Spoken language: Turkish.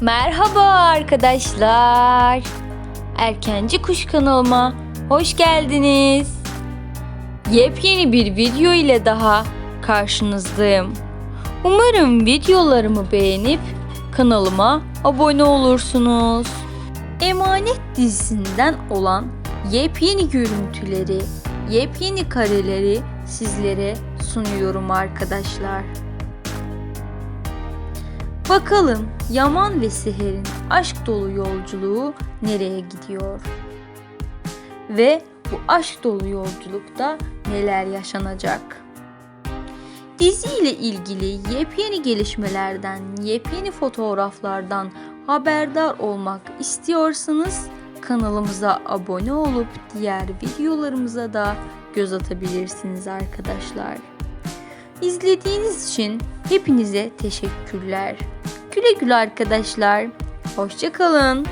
Merhaba arkadaşlar. Erkenci Kuş kanalıma hoş geldiniz. Yepyeni bir video ile daha karşınızdayım. Umarım videolarımı beğenip kanalıma abone olursunuz. Emanet dizisinden olan yepyeni görüntüleri, yepyeni kareleri sizlere sunuyorum arkadaşlar. Bakalım Yaman ve Seher'in aşk dolu yolculuğu nereye gidiyor? Ve bu aşk dolu yolculukta neler yaşanacak? Dizi ile ilgili yepyeni gelişmelerden, yepyeni fotoğraflardan haberdar olmak istiyorsanız kanalımıza abone olup diğer videolarımıza da göz atabilirsiniz arkadaşlar. İzlediğiniz için hepinize teşekkürler. Güle güle arkadaşlar. Hoşçakalın.